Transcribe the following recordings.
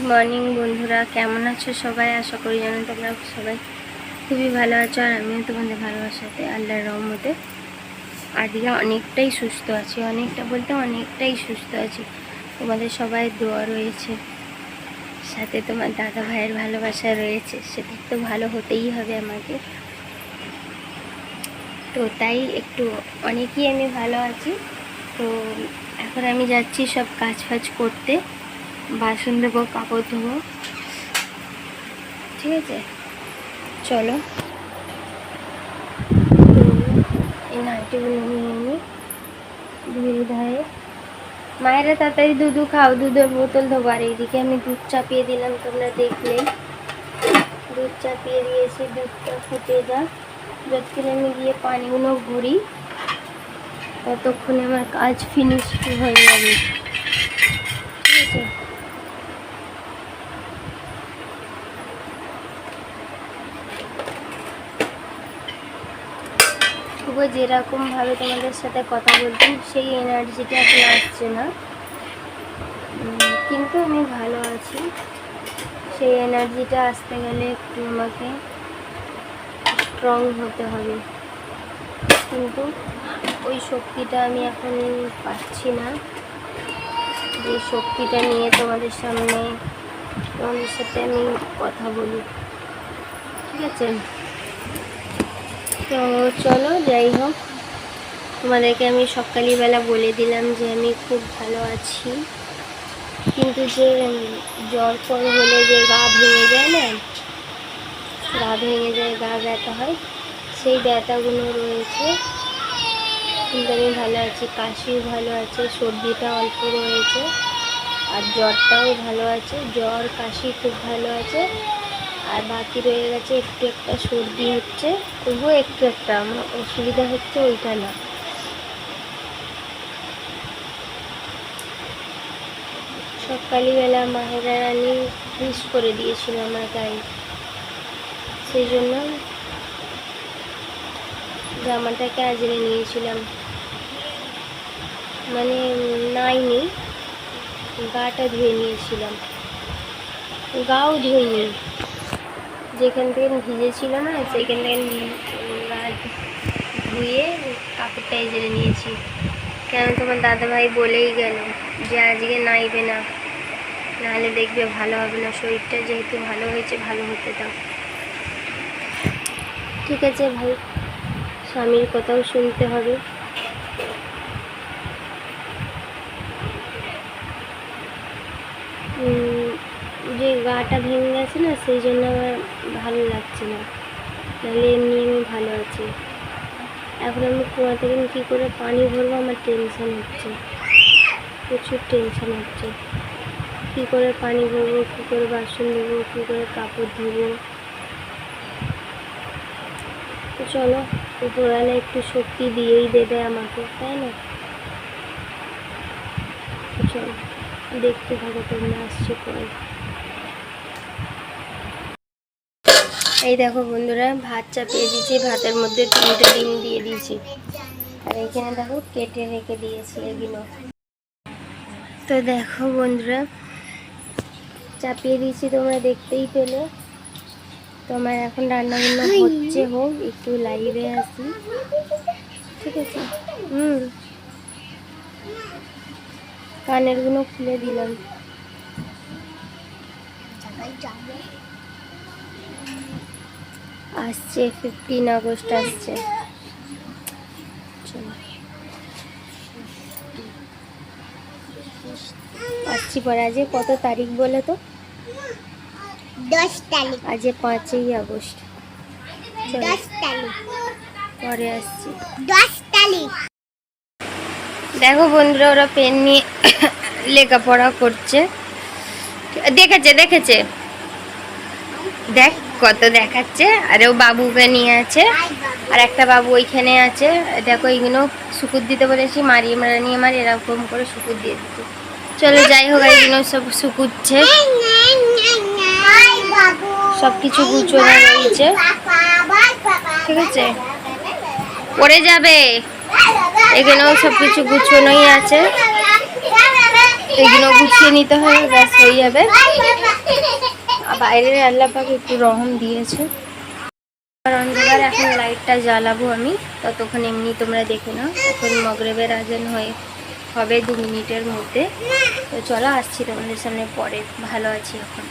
Good morning বন্ধুরা, কেমন আছো সবাই? আশা করি জানো তোমরা সবাই খুবই ভালো আছো আর আমিও তোমাদের ভালোবাসাতে, আল্লাহর রহমতে। আজকে অনেকটাই সুস্থ আছি, অনেকটা বলতে অনেকটাই সুস্থ আছি। তোমাদের সবাই দোয়া রয়েছে, সাথে তোমার দাদা ভাইয়ের ভালোবাসা রয়েছে, সেটা তো ভালো হতেই হবে আমাকে। তো তাই একটু অনেকই আমি ভালো আছি। তো এখন আমি যাচ্ছি সব কাজ ফাজ করতে। বাসন দেবো কাপড় ধোবো। ঠিক আছে? চলো। এই নাইটিগুলো নিয়ে নিই। ধীরে ধারে মায়েরা তাড়াতাড়ি দুধু খাও, দুধের বোতল ধোবো। আর এইদিকে আমি দুধ চাপিয়ে দিলাম, তোমরা দেখলে। দুধ চাপিয়ে দিয়েছি, দুধটা ফুটে যাক। যতক্ষণ আমি গিয়ে পানিগুলো ভরি, ততক্ষণে আমার কাজ ফিনিশ হয়ে যাবে। যেরকমভাবে তোমাদের সাথে কথা বলতাম, সেই এনার্জিটা এখন আসছে না। কিন্তু আমি ভালো আছি। সেই এনার্জিটা আসতে গেলে একটু আমাকে স্ট্রং হতে হবে। কিন্তু ওই শক্তিটা আমি এখন পাচ্ছি না। যে শক্তিটা নিয়ে তোমাদের সামনে তোমাদের সাথে আমি কথা বলি। ঠিক আছে? তো চলো, যাই হোক। তোমাদেরকে আমি সকালবেলা বলে দিলাম যে আমি খুব ভালো আছি। কিন্তু যে জ্বর ফর হলে যে গা ভেঙে যায় না, গা ভেঙে যায়, গা ব্যথা হয়, সেই ব্যথাগুলো রয়েছে। কিন্তু আমি ভালো আছি, কাশিও ভালো আছে, সর্দিটা অল্প রয়েছে, আর জ্বরটাও ভালো আছে, জ্বর, কাশি খুব ভালো আছে। আর বাকি রয়ে গেছে একটু একটা সর্দি হচ্ছে, তবুও একটু একটা, আমার অসুবিধা হচ্ছে ওইটা না। সকালবেলা মাহেরা রানী ফ্রিজ করে দিয়েছিল আমার গায়ে। সেই জন্য জামাটাকে আজরে নিয়েছিলাম। মানে নাইনি, গাটা ধুয়ে নিয়েছিলাম। গাও ধুইনি। যেখান থেকে ভিজেছিল না, সেখান থেকে ধুয়ে কাপড়টা এজেরে নিয়েছি। কেন তোমার দাদাভাই বলেই গেল যে আজকে নাইবে না। নাহলে দেখবে ভালো হবে না, শরীরটা যেহেতু ভালো হয়েছে, ভালো হতে দাও। ঠিক আছে ভাই, স্বামীর কথাও শুনতে হবে। যে গাটা ভেঙে গেছে না, সেই জন্য আমার ভালো লাগছে না। নাহলে এমনি আমি ভালো আছি। এখন আমি কুয়া থেকে কী করে পানি ভরবো আমার টেনশন হচ্ছে। প্রচুর টেনশন হচ্ছে। কী করে পানি ভরবো, কী করে বাসন ধোবো, কী করে কাপড় ধোবো। তো চলো, উপরওয়ালা একটু শক্তি দিয়েই দেবে আমাকে, তাই না? চলো, দেখতে থাকো, তোমরা আসছে পরে। এই দেখো বন্ধুরা ভাত চাপিয়ে দিয়েছি ভাতের মধ্যে তিনটে ডিম দিয়ে দিয়েছি। আর এইখানে দেখো কেটে রেখে দিয়েছি এগুলো। তো দেখো বন্ধুরা চাপিয়ে দিয়েছি তোমরা দেখতেই পেলে। তোমার এখন রান্নাবান্না হচ্ছে হোক একটু লাইভে আসি ঠিক আছে? হুম। কানেরগুলো খুলে দিলাম। আসছে ফিফটিন আগস্ট আসছে। আসছি পরে আজকে কত তারিখ বলে তো? দশ তারিখ। আজ পাঁচই আগস্ট। দশ তারিখ। পরে আসছি। দশ তারিখ। দেখো বন্ধুরা ওরা পেন নিয়ে লেখাপড়া করছে। দেখেছে দেখেছে। দেখ। কত দেখাচ্ছে। আর ও বাবুকে নিয়ে আছে। আর একটা বাবু ওইখানে আছে। দেখো, এইগুলো শুকুর দিতে বলেছি, মারিয়ে মারিয়ে মারি এরকম করে শুকুর দিয়ে দিতে চলো, যাই হোক, এইগুলো সব শুকুচ্ছে। সব কিছু গুছোনো রয়েছে। ঠিক আছে? পড়ে যাবে। এখানেও সব কিছু গুছোনোই আছে। এগুলো গুছিয়ে নিতে হবে, ব্যাস, হয়ে যাবে। বাইরের আল্লাপাক একটু রহম দিয়েছে। আর অন্ধকার এখন লাইটটা জ্বালাবো আমি। ততক্ষণ এমনি তোমরা দেখে নাও, এখন মগরেবের আজান হয়ে হবে দু মিনিটের মধ্যে। তো চলো আসছি তোমাদের সামনে পরে, ভালো আছি এখন।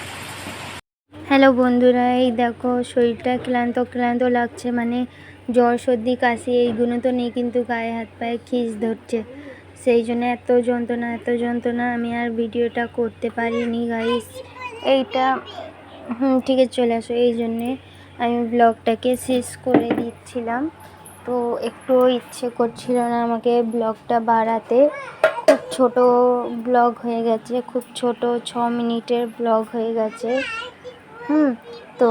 হ্যালো বন্ধুরা, এই দেখো শরীরটা ক্লান্ত ক্লান্ত লাগছে মানে জ্বর, সর্দি, কাশি, এইগুলো তো নেই, কিন্তু গায়ে হাত পায়ে খিস ধরছে। সেই জন্য এত যন্ত্রণা এত যন্ত্রণা, আমি আর ভিডিওটা করতে পারিনি গাইস এইটা ঠিক আছে, চলে আসো। এই জন্যে আমি ব্লগটাকে শেষ করে দিচ্ছিলাম। তো একটু ইচ্ছে করছিল না আমাকে ব্লগটা বাড়াতে। খুব ছোট ব্লগ হয়ে গেছে, খুব ছোট ছ মিনিটের ব্লগ হয়ে গেছে। হুম, তো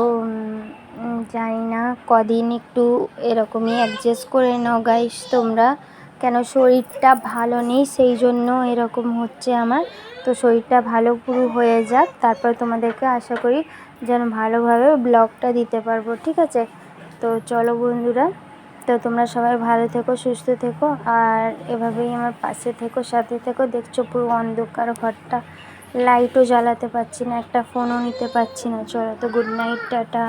জানি না, কদিন একটু এরকমই অ্যাডজাস্ট করে নাও গাইস তোমরা। কেন শরীরটা ভালো নেই, সেই জন্য এরকম হচ্ছে আমার। তো শরীরটা ভালো পুরো হয়ে যাক, তারপর তোমাদেরকে আশা করি যেন ভালোভাবে ব্লগটা দিতে পারব, ঠিক আছে? তো চলো বন্ধুরা, তো তোমরা সবাই ভালো থেকো, সুস্থ থেকো, আর এভাবেই আমার পাশে থেকো, সাথে থেকো। দেখছ পুরো অন্ধকার ঘরটা, লাইটও জ্বালাতে পারছি না, একটা ফোনও নিতে পারছি না। চলো তো গুড নাইট, টাটা।